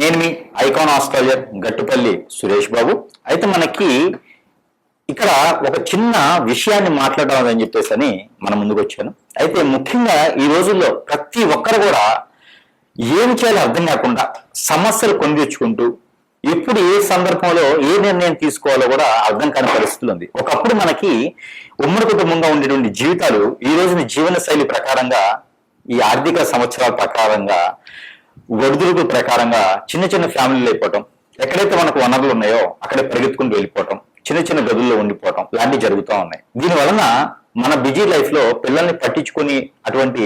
నేను మీ icon astrologer Gattupalli Suresh Babu. అయితే మనకి ఇక్కడ ఒక చిన్న విషయాన్ని మాట్లాడడం అని చెప్పేసి అని మన ముందుకు వచ్చాను. అయితే ముఖ్యంగా ఈ రోజుల్లో ప్రతి ఒక్కరు కూడా ఏం చేయాలో అర్థం కాకుండా సమస్యలు కొని తెచ్చుకుంటూ ఎప్పుడు ఏ సందర్భంలో ఏ నిర్ణయం తీసుకోవాలో కూడా అర్థం కాని పరిస్థితులు ఉంది. ఒకప్పుడు మనకి ఉమ్మడి కుటుంబంగా ఉండేటువంటి జీవితాలు ఈ రోజున జీవన శైలి ప్రకారంగా ఈ ఆర్థిక సంవత్సరాల ప్రకారంగా ఒడిదుడుకు ప్రకారంగా చిన్న చిన్న ఫ్యామిలీలు అయిపోవటం ఎక్కడైతే మనకు వనరులు ఉన్నాయో అక్కడే పరిగెత్తుకుని వెళ్ళిపోవటం చిన్న చిన్న గదుల్లో ఉండిపోవటం లాంటివి జరుగుతూ ఉన్నాయి. దీని వలన మన బిజీ లైఫ్లో పిల్లల్ని పట్టించుకొని అటువంటి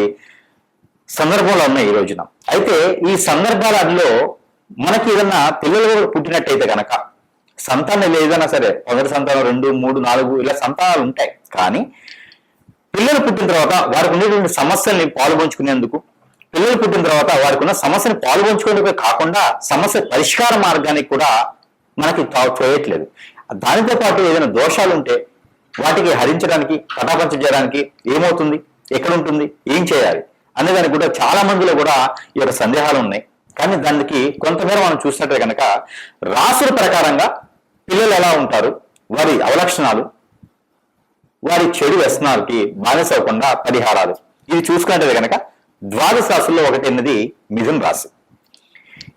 సందర్భంలో ఉన్నాయి ఈ రోజున. అయితే ఈ సందర్భాలలో మనకి ఏదన్నా పిల్లలు కూడా పుట్టినట్టయితే కనుక సంతానం ఏదైనా సరే మొదటి సంతానం రెండు మూడు నాలుగు ఇలా సంతానాలు ఉంటాయి. కానీ పిల్లలు పుట్టిన తర్వాత వారికి ఉండేటువంటి సమస్యల్ని పాల్గొంచుకునేందుకు పిల్లలు పుట్టిన తర్వాత వారికి ఉన్న సమస్యను పాల్గొంచుకోవడమే కాకుండా సమస్య పరిష్కార మార్గానికి కూడా మనకి చేయట్లేదు. దానితో పాటు ఏదైనా దోషాలు ఉంటే వాటికి హరించడానికి పటాపంచ చేయడానికి ఏమవుతుంది? ఎక్కడ ఉంటుంది ఏం చేయాలి? అనే దానికి కూడా చాలా మందిలో కూడా ఈ యొక్క సందేహాలు ఉన్నాయి. కానీ దానికి కొంతమేర మనం చూసినట్టే కనుక రాసుల ప్రకారంగా పిల్లలు ఎలా ఉంటారు? వారి అవలక్షణాలు వారి చెడు వ్యసనాలకి బానిస అవ్వకుండా పరిహారాలు. ఇది చూసుకున్నట్టు కనుక ద్వాదశ రాశుల్లో ఒకటి అన్నది మిథున రాశి.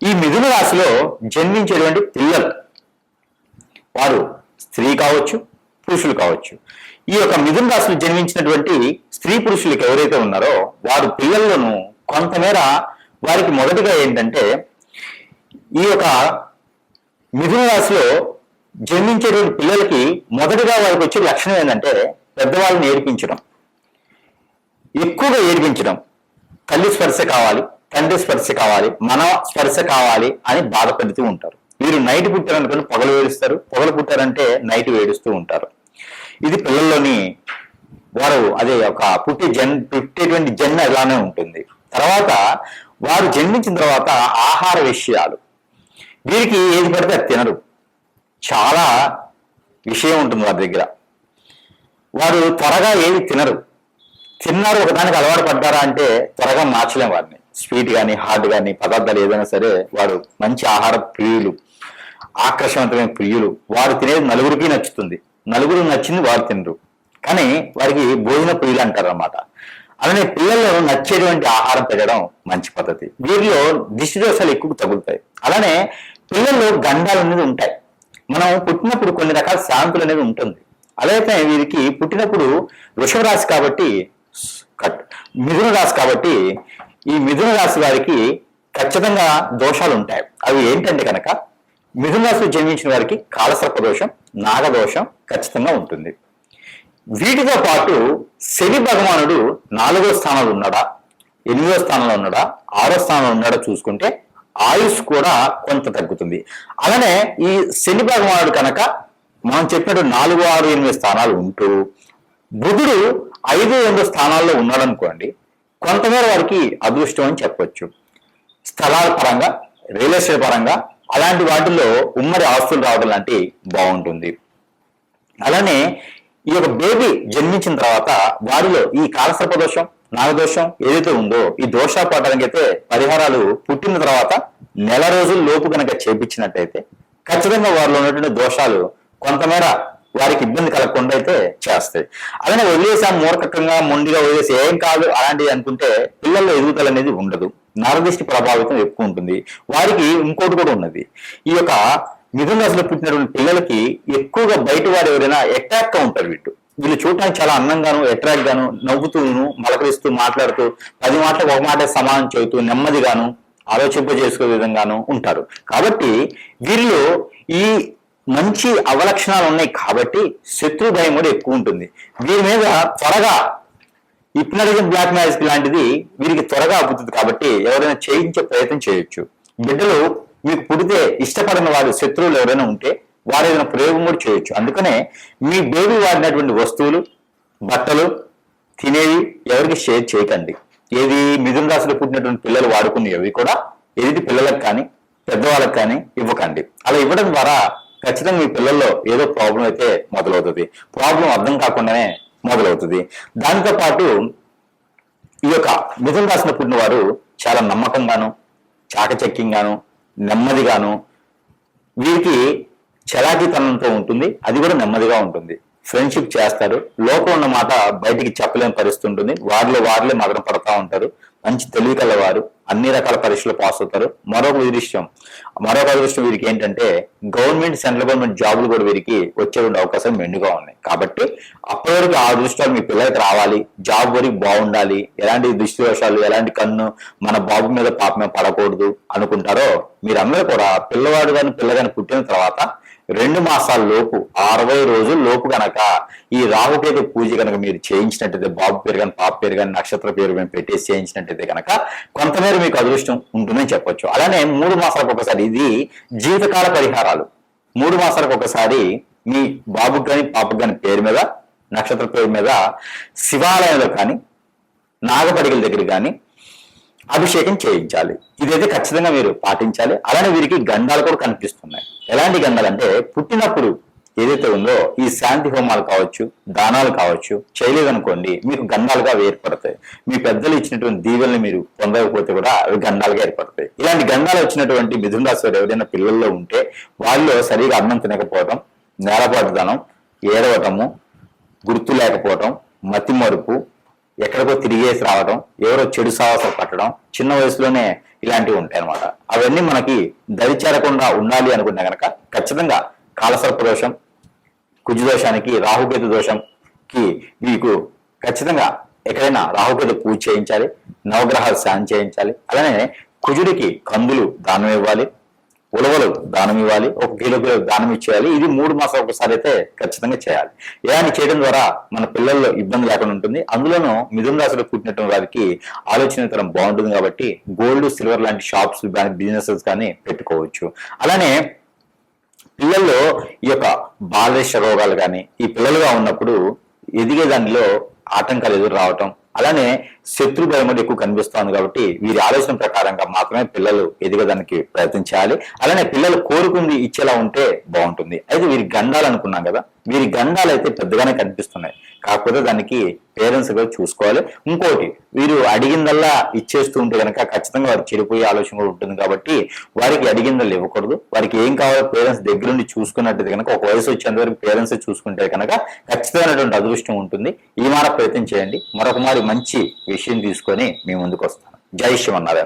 ఈ మిథున రాశిలో జన్మించేటువంటి పిల్లలు వారు స్త్రీ కావచ్చు పురుషులు కావచ్చు. ఈ యొక్క మిథున రాశిలో జన్మించినటువంటి స్త్రీ పురుషులకు ఎవరైతే ఉన్నారో వారు పిల్లలను కొంతమేర వారికి మొదటిగా ఏంటంటే ఈ యొక్క మిథున రాశిలో జన్మించేటువంటి పిల్లలకి మొదటిగా వారికి వచ్చే లక్షణం ఏంటంటే పెద్దవాళ్ళని ఏడిపించడం ఎక్కువగా ఏడిపించడం. తల్లి స్పర్శ కావాలి తండ్రి స్పర్శ కావాలి మన స్పర్శ కావాలి అని బాధపడుతూ ఉంటారు. వీరు నైట్ పుట్టారనుకుని పొగలు వేడుస్తారు పొగలు పుట్టారంటే నైట్ వేడుస్తూ ఉంటారు. ఇది పిల్లల్లోని వారు అదే ఒక పుట్టే జన్ పుట్టేటువంటి జన్మ ఇలానే ఉంటుంది. తర్వాత వారు జన్మించిన తర్వాత ఆహార విషయాలు. వీరికి ఏది పడితే అది తినరు. చాలా విషయం ఉంటుంది వారి దగ్గర. వారు త్వరగా ఏది తినరు. తిన్నారు ఒకదానికి అలవాటు పడ్డారా అంటే త్వరగా మార్చలేం వారిని స్వీట్ కానీ హార్డ్ కానీ పదార్థాలు ఏదైనా సరే వారు మంచి ఆహార ప్రియులు ఆకర్షవంతమైన ప్రియులు. వారు తినేది నలుగురికి నచ్చుతుంది. నలుగురు నచ్చింది వారు తినరు. కానీ వారికి భోజన ప్రియులు అంటారు అనమాట అలానే పిల్లల్లో నచ్చేటువంటి ఆహారం పెట్టడం మంచి పద్ధతి. వీరిలో దిష్టి దోషాలు ఎక్కువ తగులుతాయి. అలానే పిల్లల్లో గండాలు అనేది ఉంటాయి. మనం పుట్టినప్పుడు కొన్ని రకాల శాంతులు అనేది ఉంటుంది. అలాగే వీరికి పుట్టినప్పుడు వృషభ రాశి కాబట్టి మిథున రాశి కాబట్టి ఈ మిథున రాశి వారికి ఖచ్చితంగా దోషాలు ఉంటాయి అవి ఏంటంటే కనుక మిథున రాశిలో జన్మించిన వారికి కాలసర్ప దోషం నాగదోషం ఖచ్చితంగా ఉంటుంది. వీటితో పాటు శని భగవానుడు నాలుగో స్థానంలో ఉన్నాడా ఎనిమిదో స్థానంలో ఉన్నాడా ఆరో స్థానంలో ఉన్నాడా చూసుకుంటే ఆయుష్ కూడా కొంత తగ్గుతుంది. అలానే ఈ శని భగవానుడు కనుక మనం చెప్పినట్టు నాలుగు ఆరు ఎనిమిది స్థానాలు ఉంటూ బుధుడు ఐదు ఎనిమిది స్థానాల్లో ఉన్నాడు అనుకోండి కొంతమేర వారికి అదృష్టం అని చెప్పొచ్చు. స్థలాల పరంగా రియల్ ఎస్టేట్ పరంగా అలాంటి వాటిల్లో ఉమ్మడి ఆస్తులు రావడం లాంటి బాగుంటుంది. అలానే ఈ యొక్క బేబీ జన్మించిన తర్వాత వారిలో ఈ కాలసర్ప దోషం నాగదోషం ఏదైతే ఉందో ఈ దోష పడడానికి అయితే పరిహారాలు పుట్టిన తర్వాత నెల రోజుల లోపు కనుక చేపించినట్టయితే ఖచ్చితంగా వారిలో ఉన్నటువంటి దోషాలు కొంతమేర వారికి ఇబ్బంది కలగకుండా అయితే చేస్తాయి. అలానే వదిలేసాం మూర్ఖకంగా మొండిగా వదిలేసి ఏం కాదు అలాంటివి అనుకుంటే పిల్లల్లో ఎదుగుదల అనేది ఉండదు. నరదృష్టి ప్రభావితం ఎక్కువ ఉంటుంది. వారికి ఇంకోటి కూడా ఉన్నది. ఈ యొక్క మిథున రాశిలో పుట్టినటువంటి పిల్లలకి ఎక్కువగా బయట వారు ఎవరైనా అట్రాక్ట్గా ఉంటారు వీళ్ళు. వీళ్ళు చూడటానికి చాలా అందంగాను అట్రాక్ట్ గాను నవ్వుతూను మలకరిస్తూ మాట్లాడుతూ పది మాటలకు ఒక మాట సమానం చెబుతూ నెమ్మదిగాను ఆలోచింప చేసుకునే విధంగాను ఉంటారు. కాబట్టి వీరిలో ఈ మంచి అవలక్షణాలు ఉన్నాయి కాబట్టి శత్రు భయం కూడా ఎక్కువ ఉంటుంది. వీరి మీద త్వరగా హిప్నటిజం బ్లాక్ మ్యాజిక్ లాంటిది వీరికి త్వరగా అబ్బుతుంది కాబట్టి ఎవరైనా చేయించే ప్రయత్నం చేయొచ్చు. బిడ్డలు మీకు పుడితే ఇష్టపడిన వారు శత్రువులు ఎవరైనా ఉంటే వారు ఏదైనా ప్రయోగం కూడా చేయొచ్చు. అందుకనే మీ బేబీ వాడినటువంటి వస్తువులు బట్టలు తినేవి ఎవరికి షేర్ చేయకండి. ఏది మిథున రాశిలో పుట్టినటువంటి పిల్లలు వాడుకునేవి కూడా ఎదుటి పిల్లలకు కానీ పెద్దవాళ్ళకి కానీ ఇవ్వకండి. అలా ఇవ్వడం ద్వారా ఖచ్చితంగా మీ పిల్లల్లో ఏదో ప్రాబ్లం అయితే మొదలవుతుంది. ప్రాబ్లం అర్థం కాకుండానే మొదలవుతుంది. దానితో పాటు ఈ యొక్క మిథున రాసిన పుట్టిన వారు చాలా నమ్మకంగాను చాకచక్యంగాను నెమ్మదిగాను వీరికి చలాకీతనంతో ఉంటుంది. అది కూడా నెమ్మదిగా ఉంటుంది. ఫ్రెండ్షిప్ చేస్తారు. లోపల ఉన్న మాట బయటికి చెప్పలేని పరిస్థితి ఉంటుంది. వారిలో వారిలే మదన పడతా ఉంటారు. మంచి తెలివి కలవారు. అన్ని రకాల పరీక్షలు పాస్ అవుతారు. మరొక అదృష్టం మరొక అదృష్టం వీరికి ఏంటంటే గవర్నమెంట్ సెంట్రల్ గవర్నమెంట్ జాబులు కూడా వీరికి వచ్చేటువంటి అవకాశం మెండుగా ఉన్నాయి. కాబట్టి అప్పటి వరకు ఆ అదృష్టాలు మీ పిల్లలకి రావాలి జాబ్ వరకు బాగుండాలి ఎలాంటి దృష్టి ఎలాంటి కన్ను మన బాబు మీద పాప మీద పడకూడదు అనుకుంటారో మీరందరూ కూడా పిల్లవాడు కానీ పిల్లగాని పుట్టిన తర్వాత రెండు మాసాల లోపు అరవై రోజుల లోపు గనక ఈ రాహుకేతు పూజ కనుక మీరు చేయించినట్టయితే బాబు పేరు కానీ పాప పేరు కానీ నక్షత్ర పేరు మేము పెట్టేసి చేయించినట్టయితే కనుక కొంతమేర మీకు అదృష్టం ఉంటుందని చెప్పొచ్చు. అలానే మూడు మాసాలకు ఒకసారి ఇది జీవితకాల పరిహారాలు. మూడు మాసాలకు ఒకసారి మీ బాబుకి కానీ పాపకు కానీ పేరు మీద నక్షత్ర పేరు మీద శివాలయంలో కానీ నాగపడిగల దగ్గర కానీ అభిషేకం చేయించాలి. ఇదైతే ఖచ్చితంగా మీరు పాటించాలి. అలానే వీరికి గంధాలు కూడా కనిపిస్తున్నాయి. ఎలాంటి గంధాలు అంటే పుట్టినప్పుడు ఏదైతే ఉందో ఈ శాంతి హోమాలు కావచ్చు దానాలు కావచ్చు చేయలేదనుకోండి మీకు గంధాలుగా ఏర్పడతాయి. మీ పెద్దలు ఇచ్చినటువంటి దీవెల్ని మీరు పొందకపోతే కూడా అవి గండాలుగా ఏర్పడతాయి. ఇలాంటి గంధాలు వచ్చినటువంటి మిథున రాశి వారు ఎవరైనా పిల్లల్లో ఉంటే వాళ్ళు సరిగా అన్నం తినకపోవడం నేలపాటుదనం ఏడవటము గుర్తు లేకపోవటం మతి మరుపు ఎక్కడికో తిరిగేసి రావడం ఎవరో చెడు సాహసాలు పట్టడం చిన్న వయసులోనే ఇలాంటివి ఉంటాయి అనమాట అవన్నీ మనకి దరిచేరకుండా ఉండాలి అనుకుంటే కనుక ఖచ్చితంగా కాలసర్ప దోషం కుజు దోషానికి రాహుకేతు దోషంకి మీకు ఖచ్చితంగా ఎక్కడైనా రాహుకేతు పూజ చేయించాలి నవగ్రహాలు శాంతి చేయించాలి అలానే కుజుడికి కందులు దానం ఇవ్వాలి ఉలవలు దానం ఇవ్వాలి ఒక కిలో కిలో దానం ఇచ్చేయాలి. ఇది మూడు మాసాలు ఒకసారి అయితే ఖచ్చితంగా చేయాలి. ఇలాంటి చేయడం ద్వారా మన పిల్లల్లో ఇబ్బంది లేకుండా ఉంటుంది. అందులోనూ మిథున రాశిలో పుట్టినటువంటి వారికి ఆలోచన తరం బాగుంటుంది కాబట్టి గోల్డ్ సిల్వర్ లాంటి షాప్స్ కానీ బిజినెసెస్ కానీ పెట్టుకోవచ్చు. అలానే పిల్లల్లో ఈ యొక్క బాలరేష రోగాలు కానీ ఈ పిల్లలుగా ఉన్నప్పుడు ఎదిగే దానిలో ఆటంకాలు ఎదురు రావటం అలానే శత్రు భయం ఎక్కువ కనిపిస్తోంది కాబట్టి వీరి ఆలోచన ప్రకారంగా మాత్రమే పిల్లలు ఎదిగడానికి ప్రయత్నం చేయాలి. అలానే పిల్లలు కోరుకుంది ఇచ్చేలా ఉంటే బాగుంటుంది. అయితే వీరి గండాలు అనుకున్నాం కదా వీరి గండాలు అయితే పెద్దగానే కనిపిస్తున్నాయి. కాకపోతే దానికి పేరెంట్స్ కూడా చూసుకోవాలి. ఇంకోటి వీరు అడిగిందల్లా ఇచ్చేస్తూ ఉంటే కనుక ఖచ్చితంగా వారు చెడిపోయే ఆలోచన కూడా ఉంటుంది కాబట్టి వారికి అడిగిందల్లా ఇవ్వకూడదు. వారికి ఏం కావాలో పేరెంట్స్ దగ్గరుండి చూసుకున్నట్టు కనుక ఒక వయసు వచ్చేంత వరకు పేరెంట్స్ చూసుకుంటే కనుక ఖచ్చితమైనటువంటి అదృష్టం ఉంటుంది. ఈ మార ప్రయత్నం చేయండి. మరొక మారి మంచి విషయం తీసుకొని మీ ముందుకు వస్తాను జై శివన్నారాయణ